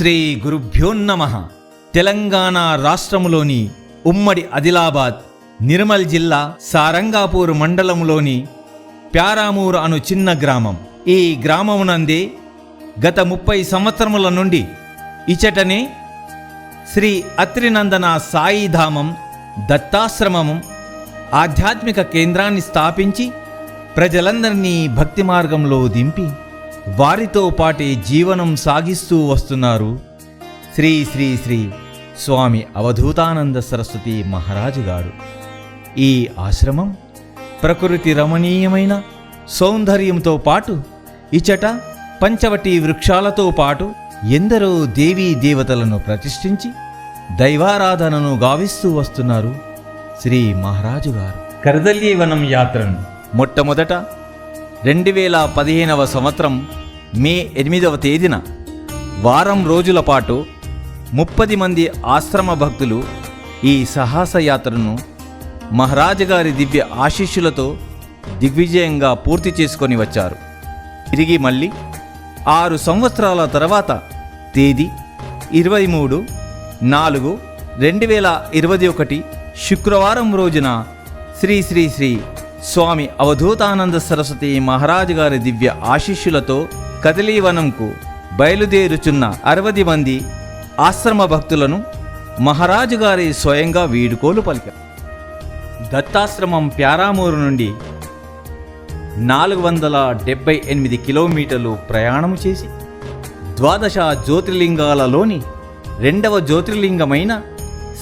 శ్రీ గురుభ్యోన్నమ తెలంగాణ రాష్ట్రములోని ఉమ్మడి ఆదిలాబాద్ నిర్మల్ జిల్లా సారంగాపూర్ మండలంలోని ప్యారామూరు అను చిన్న గ్రామం. ఈ గ్రామమునందే గత ముప్పై సంవత్సరముల నుండి ఇచటనే శ్రీ అత్రినందన సాయిధామం దత్తాశ్రమము ఆధ్యాత్మిక కేంద్రాన్ని స్థాపించి ప్రజలందరినీ భక్తి మార్గంలో దింపి వారితో పాటే జీవనం సాగిస్తూ వస్తున్నారు శ్రీ శ్రీ శ్రీ స్వామి అవధూతానంద సరస్వతి మహారాజు గారు. ఈ ఆశ్రమం ప్రకృతి రమణీయమైన సౌందర్యంతో పాటు ఇచట పంచవటి వృక్షాలతో పాటు ఎందరో దేవీ దేవతలను ప్రతిష్ఠించి దైవారాధనను గావిస్తూ వస్తున్నారు శ్రీ మహారాజు గారు. కరదల్యవనం యాత్రను మొట్టమొదట రెండు వేల పదిహేనవ సంవత్సరం మే ఎనిమిదవ తేదీన వారం రోజుల పాటు ముప్పది మంది ఆశ్రమ భక్తులు ఈ సాహసయాత్రను మహారాజు గారి దివ్య ఆశీస్సులతో దిగ్విజయంగా పూర్తి చేసుకొని వచ్చారు. తిరిగి మళ్ళీ ఆరు సంవత్సరాల తర్వాత తేదీ ఇరవై మూడు నాలుగు రెండు వేల ఇరవై ఒకటి శుక్రవారం రోజున శ్రీ శ్రీ శ్రీ స్వామి అవధూతానంద సరస్వతి మహారాజు గారి దివ్య ఆశీస్సులతో కదలీవనంకు బయలుదేరుచున్న అరవది మంది ఆశ్రమ భక్తులను మహారాజు గారి స్వయంగా వీడుకోలు పలికారు. దత్తాశ్రమం ప్యారామూరు నుండి నాలుగు వందల డెబ్బై ఎనిమిది కిలోమీటర్లు ప్రయాణం చేసి ద్వాదశ జ్యోతిర్లింగాలలోని రెండవ జ్యోతిర్లింగమైన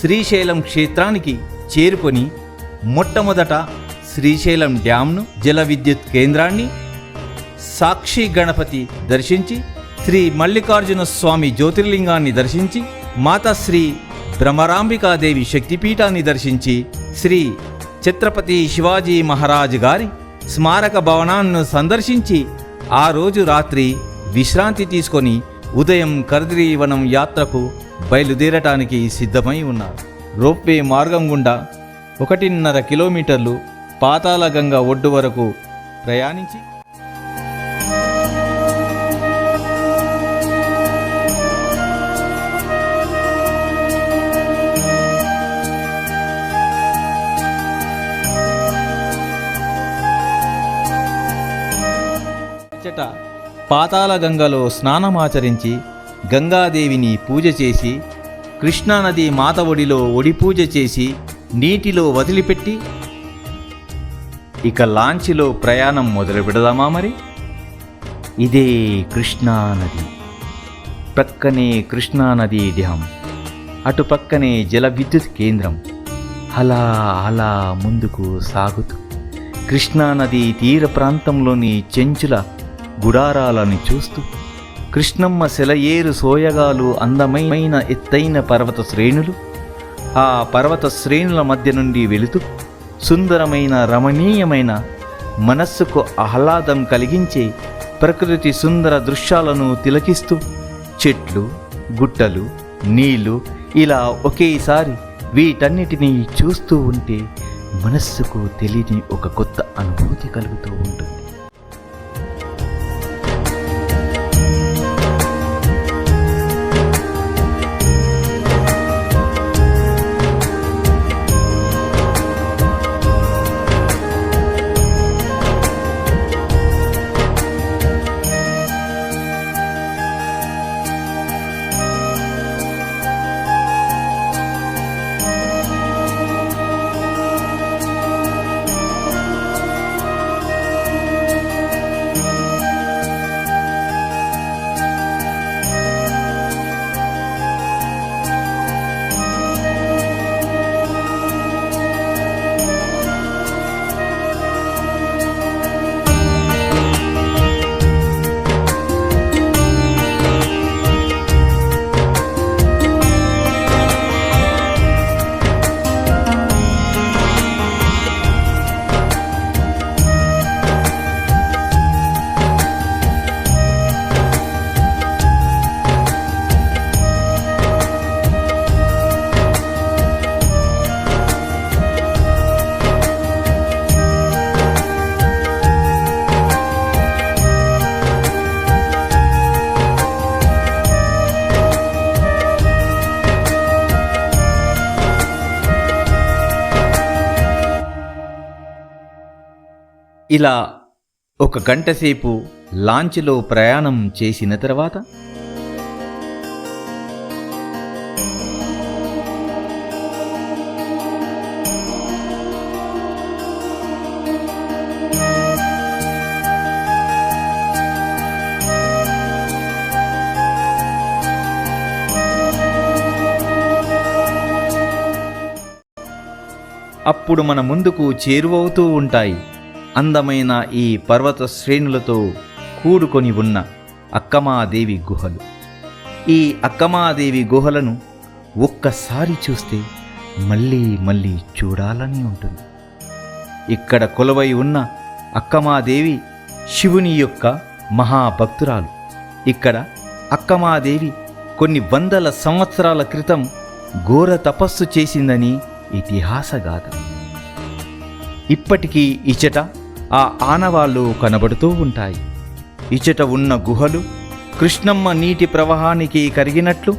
శ్రీశైలం క్షేత్రానికి చేరుకొని మొట్టమొదట శ్రీశైలం డ్యాంను జల విద్యుత్ కేంద్రాన్ని సాక్షి గణపతి దర్శించి శ్రీ మల్లికార్జున స్వామి జ్యోతిర్లింగాన్ని దర్శించి మాతాశ్రీ భ్రమరాంబికాదేవి శక్తిపీఠాన్ని దర్శించి శ్రీ ఛత్రపతి శివాజీ మహారాజ్ గారి స్మారక భవనాన్ని సందర్శించి ఆ రోజు రాత్రి విశ్రాంతి తీసుకొని ఉదయం కరదిరీవనం యాత్రకు బయలుదేరటానికి సిద్ధమై ఉన్నారు. రోప్వే మార్గం గుండా ఒకటిన్నర కిలోమీటర్లు పాతాళగంగ ఒడ్డు వరకు ప్రయాణించి అచ్చట పాతాళగంగలో స్నానమాచరించి గంగాదేవిని పూజ చేసి కృష్ణానది మాత ఒడిలో ఒడి పూజ చేసి నీటిలో వదిలిపెట్టి ఇక లాంచిలో ప్రయాణం మొదలు పెడదామా మరి? ఇదే కృష్ణానది ప్రక్కనే కృష్ణానది డ్యాం అటు పక్కనే జల విద్యుత్ కేంద్రం. అలా అలా ముందుకు సాగుతూ. కృష్ణానది తీర ప్రాంతంలోని చెంచుల గుడారాలను చూస్తూ. కృష్ణమ్మ సెలయేరు సోయగాలు అందమైన ఎత్తైన పర్వత శ్రేణులు. ఆ పర్వత శ్రేణుల మధ్య నుండి వెళుతూ. సుందరమైన రమణీయమైన మనస్సుకు ఆహ్లాదం కలిగించే ప్రకృతి సుందర దృశ్యాలను తిలకిస్తూ చెట్లు గుట్టలు నీళ్ళు ఇలా ఒకేసారి వీటన్నిటినీ చూస్తూ ఉంటే మనస్సుకు తెలియని ఒక కొత్త అనుభూతి కలుగుతూ ఇలా ఒక గంట సేపు లాంచ్లో ప్రయాణం చేసిన తర్వాత అప్పుడు మన ముందుకు చేరువవుతూ ఉంటాయి. అందమైన ఈ పర్వత శ్రేణులతో కూడుకొని ఉన్న అక్కమాదేవి గుహలు. ఈ అక్కమాదేవి గుహలను ఒక్కసారి చూస్తే మళ్ళీ మళ్ళీ చూడాలని ఉంటుంది. ఇక్కడ కొలువై ఉన్న అక్కమాదేవి శివుని యొక్క మహాభక్తురాలు. ఇక్కడ అక్కమాదేవి కొన్ని వందల సంవత్సరాల క్రితం ఘోర తపస్సు చేసిందని ఇతిహాసగాథ. ఇప్పటికీ ఇచట ఆ ఆనవాళ్ళు కనబడుతూ ఉంటాయి. ఇచట ఉన్న గుహలు కృష్ణమ్మ నీటి ప్రవాహానికి కరిగినట్లు.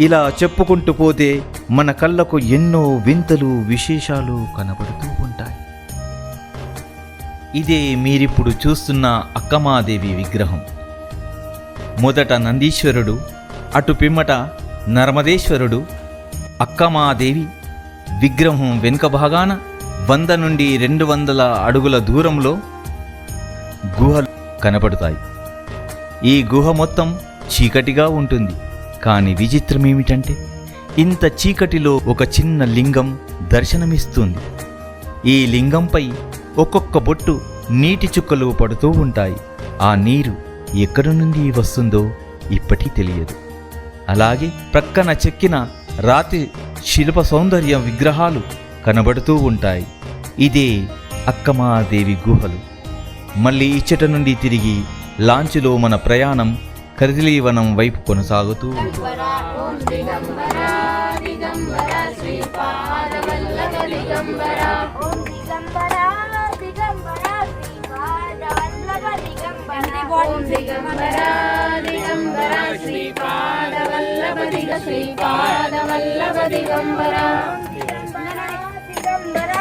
ఇలా చెప్పుకుంటూ పోతే మన కళ్ళకు ఎన్నో వింతలు విశేషాలు కనబడుతూ ఉంటాయి. ఇదే మీరిప్పుడు చూస్తున్న అక్కమాదేవి విగ్రహం. మొదట నందీశ్వరుడు అటు పిమ్మట నర్మదేశ్వరుడు అక్కమాదేవి విగ్రహం వెనుక భాగాన వంద నుండి రెండు వందల అడుగుల దూరంలో గుహలు కనపడతాయి. ఈ గుహ మొత్తం చీకటిగా ఉంటుంది. కానీ విచిత్రం ఏమిటంటే ఇంత చీకటిలో ఒక చిన్న లింగం దర్శనమిస్తుంది. ఈ లింగంపై ఒక్కొక్క బొట్టు నీటి చుక్కలు పడుతూ ఉంటాయి. ఆ నీరు ఎక్కడి నుండి వస్తుందో ఇప్పటికీ తెలియదు. అలాగే ప్రక్కన చెక్కిన రాతి శిల్ప సౌందర్య విగ్రహాలు కనబడుతూ ఉంటాయి. ఇదే అక్కమాదేవి గుహలు. మళ్ళీ ఇచ్చట నుండి తిరిగి లాంచ్లో మన ప్రయాణం కరిదిలీవనం వైపు కొనసాగుతూ శ్రీపాదవల్లభ దిగ శ్రీపాదవల్లభ దిగంబర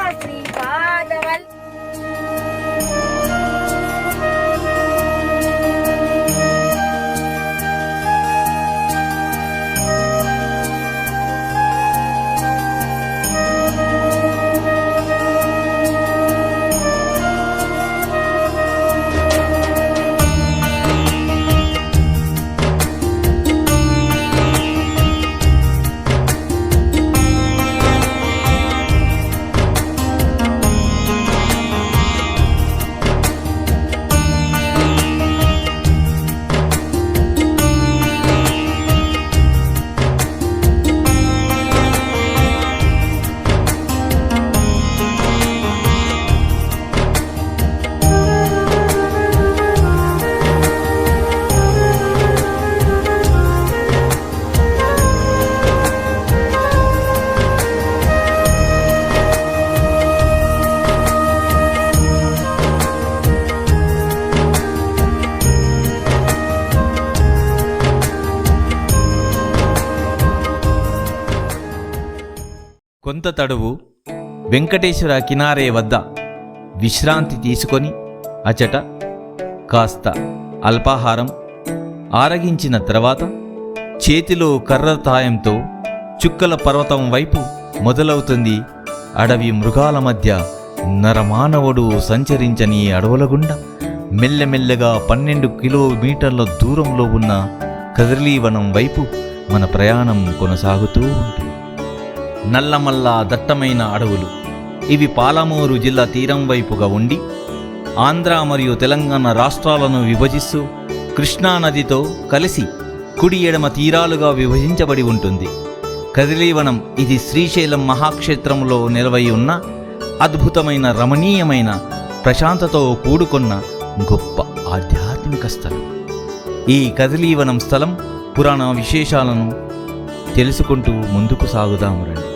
కొంత తడువు వెంకటేశ్వర కినారే వద్ద విశ్రాంతి తీసుకొని అచట కాస్త అల్పాహారం ఆరగించిన తర్వాత చేతిలో కర్ర తాయంతో చుక్కల పర్వతం వైపు మొదలవుతుంది అడవి మృగాల మధ్య నరమానవుడు సంచరించని అడవుల గుండా మెల్లమెల్లగా పన్నెండు కిలోమీటర్ల దూరంలో ఉన్న కదిలీవనం వైపు మన ప్రయాణం కొనసాగుతూ ఉంటుంది. నల్లమల్ల దట్టమైన అడవులు. ఇవి పాలమూరు జిల్లా తీరం వైపుగా ఉండి ఆంధ్ర మరియు తెలంగాణ రాష్ట్రాలను విభజిస్తూ కృష్ణానదితో కలిసి కుడి ఎడమ తీరాలుగా విభజించబడి ఉంటుంది. కదిలీవనం ఇది శ్రీశైలం మహాక్షేత్రంలో నిలవై ఉన్న అద్భుతమైన రమణీయమైన ప్రశాంతతో కూడుకున్న గొప్ప ఆధ్యాత్మిక స్థలం. ఈ కదిలీవనం స్థలం పురాణ విశేషాలను తెలుసుకుంటూ ముందుకు సాగుదాము రండి.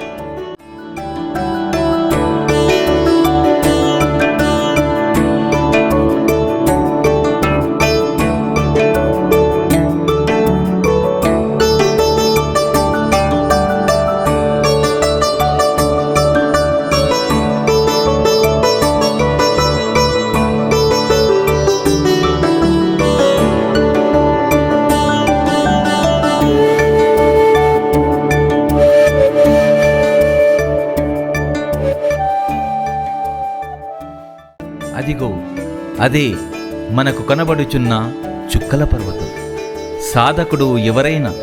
అదే మనకు కనబడుచున్న చుక్కల పర్వతం. సాధకుడు ఎవరైనా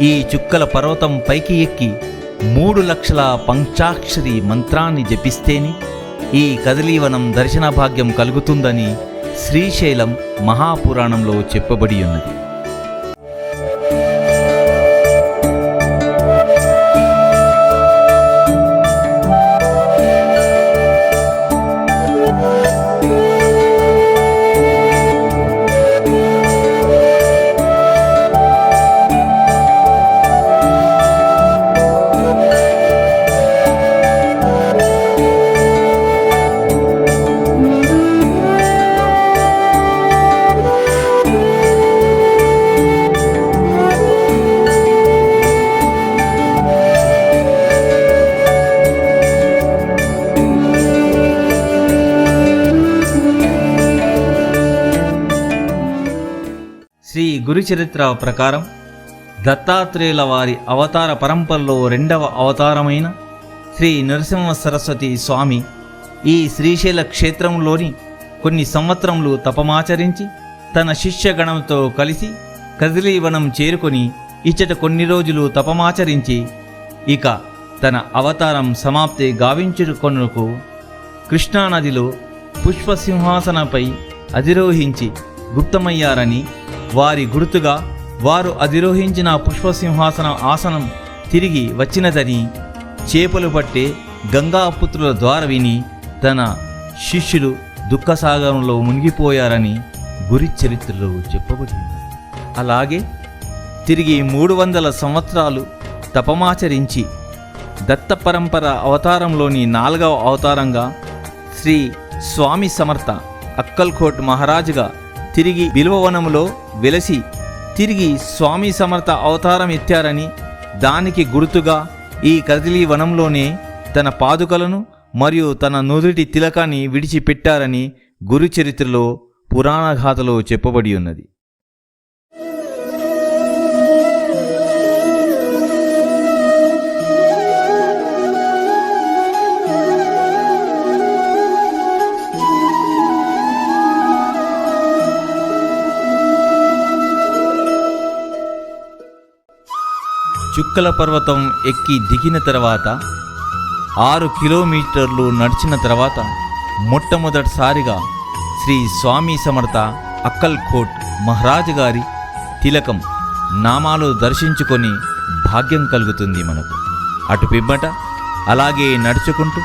ఈ చుక్కల పర్వతం పైకి ఎక్కి మూడు లక్షల పంచాక్షరి మంత్రాన్ని జపిస్తేనే ఈ కదలీవనం దర్శన భాగ్యం కలుగుతుందని శ్రీశైలం మహాపురాణంలో చెప్పబడి ఉన్నది. చరిత్ర ప్రకారం దత్తాత్రేయుల వారి అవతార పరంపరలో రెండవ అవతారమైన శ్రీ నరసింహ సరస్వతి స్వామి ఈ శ్రీశైల క్షేత్రంలోని కొన్ని సంవత్సరములు తపమాచరించి తన శిష్యగణంతో కలిసి కదిలీవనం చేరుకొని ఇచ్చట కొన్ని రోజులు తపమాచరించి ఇక తన అవతారం సమాప్తి గావించుకొనుకు కృష్ణానదిలో పుష్పసింహాసనపై అధిరోహించి గుప్తమయ్యారని వారి గుర్తుగా వారు అధిరోహించిన పుష్పసింహాసన ఆసనం తిరిగి వచ్చినదని చేపలు పట్టే గంగాపుత్రుల ద్వారా విని తన శిష్యులు దుఃఖసాగరంలో మునిగిపోయారని గురి చరిత్రలో చెప్పబడింది. అలాగే తిరిగి మూడు వందల సంవత్సరాలు తపమాచరించి దత్త పరంపర అవతారంలోని నాలుగవ అవతారంగా శ్రీ స్వామి సమర్థ అక్కల్కోట్ మహారాజుగా తిరిగి బిల్వవనములో వెలసి తిరిగి స్వామి సమర్థ అవతారం ఎత్తారని దానికి గుర్తుగా ఈ కదిలీ వనంలోనే తన పాదుకలను మరియు తన నుదుటి తిలకాన్ని విడిచిపెట్టారని గురు చరిత్రలో పురాణగాథలో చెప్పబడి ఉన్నది. చుక్కల పర్వతం ఎక్కి దిగిన తర్వాత ఆరు కిలోమీటర్లు నడిచిన తర్వాత మొట్టమొదటిసారిగా శ్రీ స్వామి సమర్థ అక్కల్కోట్ మహారాజు గారి తిలకం నామాలు దర్శించుకొని భాగ్యం కలుగుతుంది మనకు. అటు పిమ్మట అలాగే నడుచుకుంటూ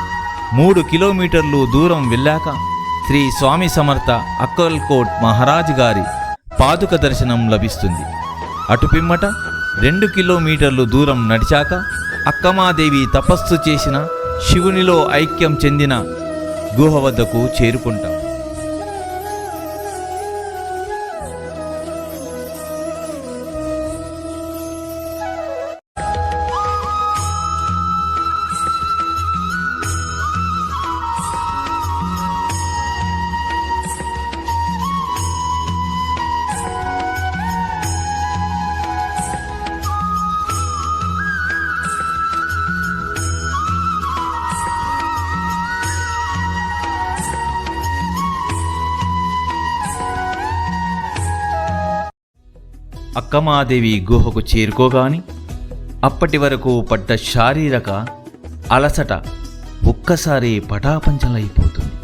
మూడు కిలోమీటర్లు దూరం వెళ్ళాక శ్రీ స్వామి సమర్థ అక్కల్కోట్ మహారాజు గారి పాదుక దర్శనం లభిస్తుంది. అటు పిమ్మట రెండు కిలోమీటర్లు దూరం నడిచాక అక్కమాదేవి తపస్సు చేసిన శివునిలో ఐక్యం చెందిన గుహ వద్దకు చేరుకుంటాం. అక్కమాదేవి గుహకు చేరుకోగాని అప్పటి వరకు పడ్డ శారీరక అలసట ఒక్కసారి పటాపంచలైపోతుంది.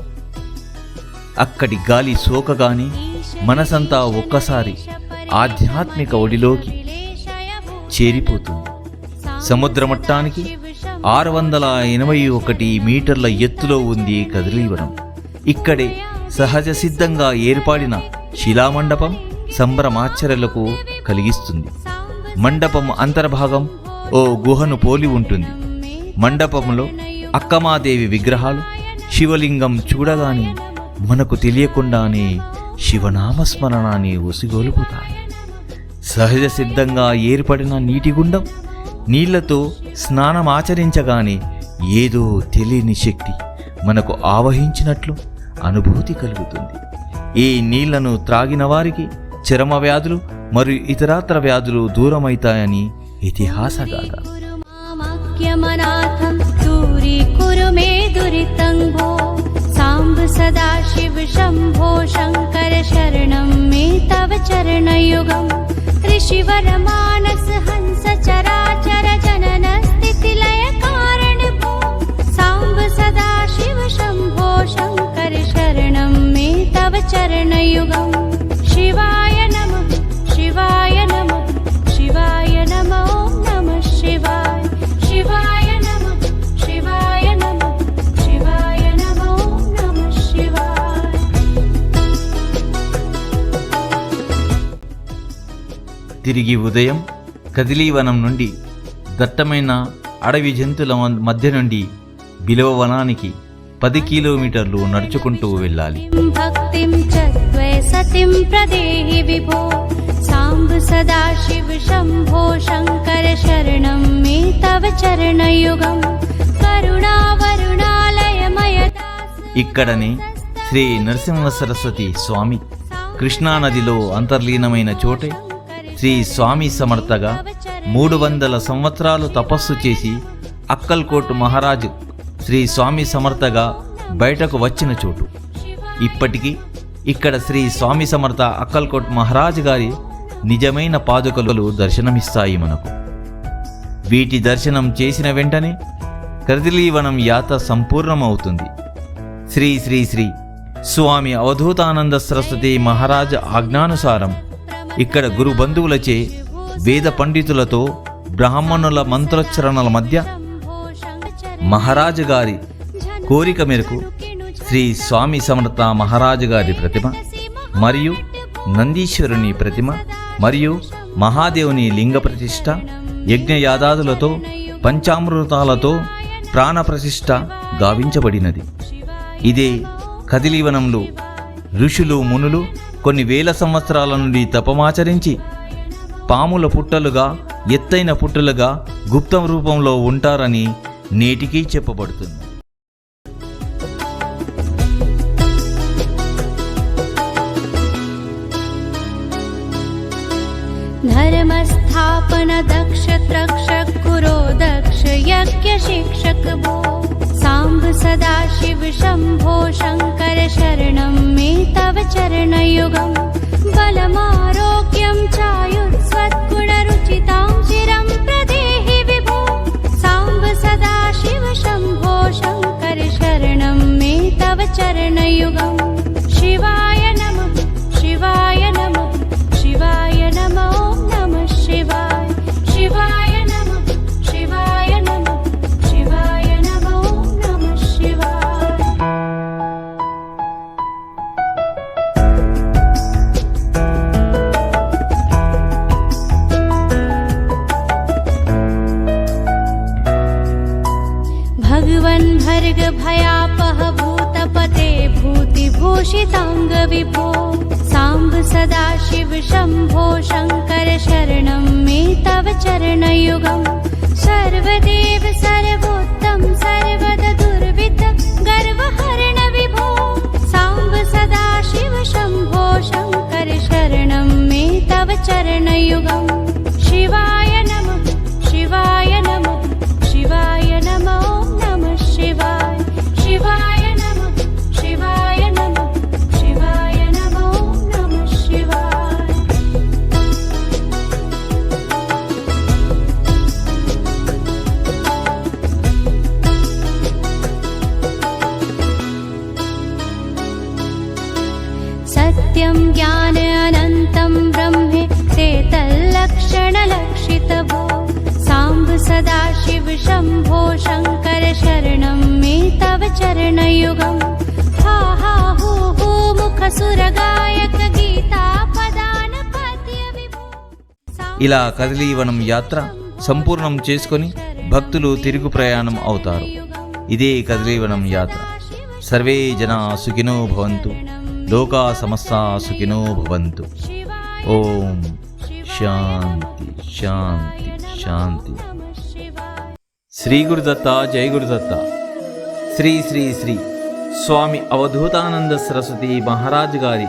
అక్కడి గాలి సోకగాని మనసంతా ఒక్కసారి ఆధ్యాత్మిక ఒడిలోకి చేరిపోతుంది. సముద్ర మట్టానికి ఆరు వందల ఎనభై ఒకటి మీటర్ల ఎత్తులో ఉంది కదిలీవనం. ఇక్కడే సహజ సిద్ధంగా ఏర్పడిన శిలామండపం సంభ్రమాచర్యలకు కలిగిస్తుంది. మండపం అంతర్భాగం ఓ గుహను పోలి ఉంటుంది. మండపంలో అక్కమాదేవి విగ్రహాలు శివలింగం చూడగానే మనకు తెలియకుండానే శివనామస్మరణాన్ని ఒసిగొలుపుతాయి సహజ సిద్ధంగా ఏర్పడిన నీటి గుండం నీళ్ళతో స్నానమాచరించగానే ఏదో తెలియని శక్తి మనకు ఆవహించినట్లు అనుభూతి కలుగుతుంది. ఈ నీళ్ళను త్రాగిన వారికి చర్మ వ్యాధులు మరియు ఇతరాత్ర వ్యాధులు దూరమవుతాయని ఇతిహాసగాథ मामाख्यमनाथं दूरीकुरु मे दुरितं भो सा साम्ब सदाशिव शम्भो शङ्कर शरणं मे तव चरणयुगम् ऋषिवरमानस हंस चराचर जनन स्थितिलय कारण भो साम्ब सदाशिव शम्भो शङ्कर शरणं मे तव चरणयुगम् शिवाय తిరిగి ఉదయం కదిలీవనం నుండి దట్టమైన అడవి జంతువుల మధ్య నుండి బిలవ వనానికి పది కిలోమీటర్లు నడుచుకుంటూ వెళ్ళాలి. సదాశివ శంభో శంకర శరణం మే తవ చరణయుగం. ఇక్కడనే శ్రీ నరసింహ సరస్వతి స్వామి కృష్ణానదిలో అంతర్లీనమైన చోటే శ్రీ స్వామి సమర్థగా మూడు వందల సంవత్సరాలు తపస్సు చేసి అక్కల్కోట్ మహారాజు శ్రీ స్వామి సమర్థగా బయటకు వచ్చిన చోటు. ఇప్పటికీ ఇక్కడ శ్రీ స్వామి సమర్థ అక్కల్కోట్ మహారాజు గారి నిజమైన పాదుకలు దర్శనమిస్తాయి మనకు. వీటి దర్శనం చేసిన వెంటనే కదిలీవనం యాత్ర సంపూర్ణమవుతుంది. శ్రీ శ్రీ శ్రీ స్వామి అవధూతానంద సరస్వతి మహారాజ ఆజ్ఞానుసారం ఇక్కడ గురు బంధువులచే వేద పండితులతో బ్రాహ్మణుల మంత్రోచ్చరణల మధ్య మహారాజు గారి కోరిక మేరకు శ్రీ స్వామి సమర్థ మహారాజు గారి ప్రతిమ మరియు నందీశ్వరుని ప్రతిమ మరియు మహాదేవుని లింగ ప్రతిష్ట యజ్ఞయాదాదులతో పంచామృతాలతో ప్రాణప్రతిష్ఠ గావించబడినది. ఇదే కదిలీవనంలో ఋషులు మునులు కొన్ని వేల సంవత్సరాల నుండి తపమాచరించి పాముల పుట్టలుగా ఎత్తైన పుట్టలుగా గుప్త రూపంలో ఉంటారని నేటికీ చెప్పబడుతుంది धर्मस्थापन दक्ष त्रक्षक कुरो दक्ष यज्ञ शिक्षक भो साम्ब सदाशिव शम्भो शङ्कर शरणं मे तव चरणयुगम् बलमारोग्यं चायुत्स्वत्गुणरुचितां चिरं प्रदेहि विभो। साम्ब सदाशिव शम्भो शङ्कर शरणं मे तव नमः शिवाय you're gone. ఇలా కదిలీవనం యాత్ర సంపూర్ణం చేసుకొని భక్తులు తిరుగు ప్రయాణం అవుతారు. ఇదే కదిలీవనం యాత్ర. సర్వే జనా సుఖినో భవంతు. లోకా సమస్తా సుఖినో భవంతు. ఓం శాంతి శాంతి శాంతి. శ్రీ గురుదత్త జై గురుదత్త. శ్రీ శ్రీ శ్రీ. స్వామి అవధూతానంద సరస్వతి మహారాజ్ గారి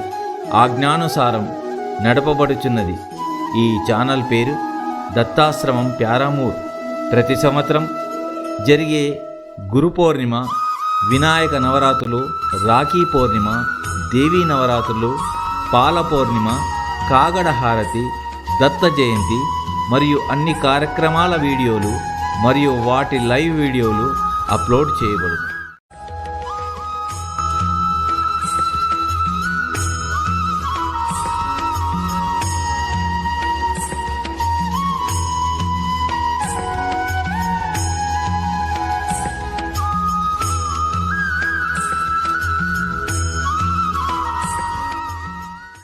ఆజ్ఞానుసారం నడపబడుచున్నది. ఈ ఛానల్ పేరు దత్తాశ్రమం ప్యారామూర్. ప్రతి సంవత్సరం జరిగే గురు పౌర్ణిమ వినాయక నవరాత్రులు రాఖీ పౌర్ణిమ దేవీ నవరాత్రులు పాల పౌర్ణిమ కాగడ హారతి దత్త జయంతి మరియు అన్ని కార్యక్రమాల వీడియోలు మరియు వాటి లైవ్ వీడియోలు అప్లోడ్ చేయబడును.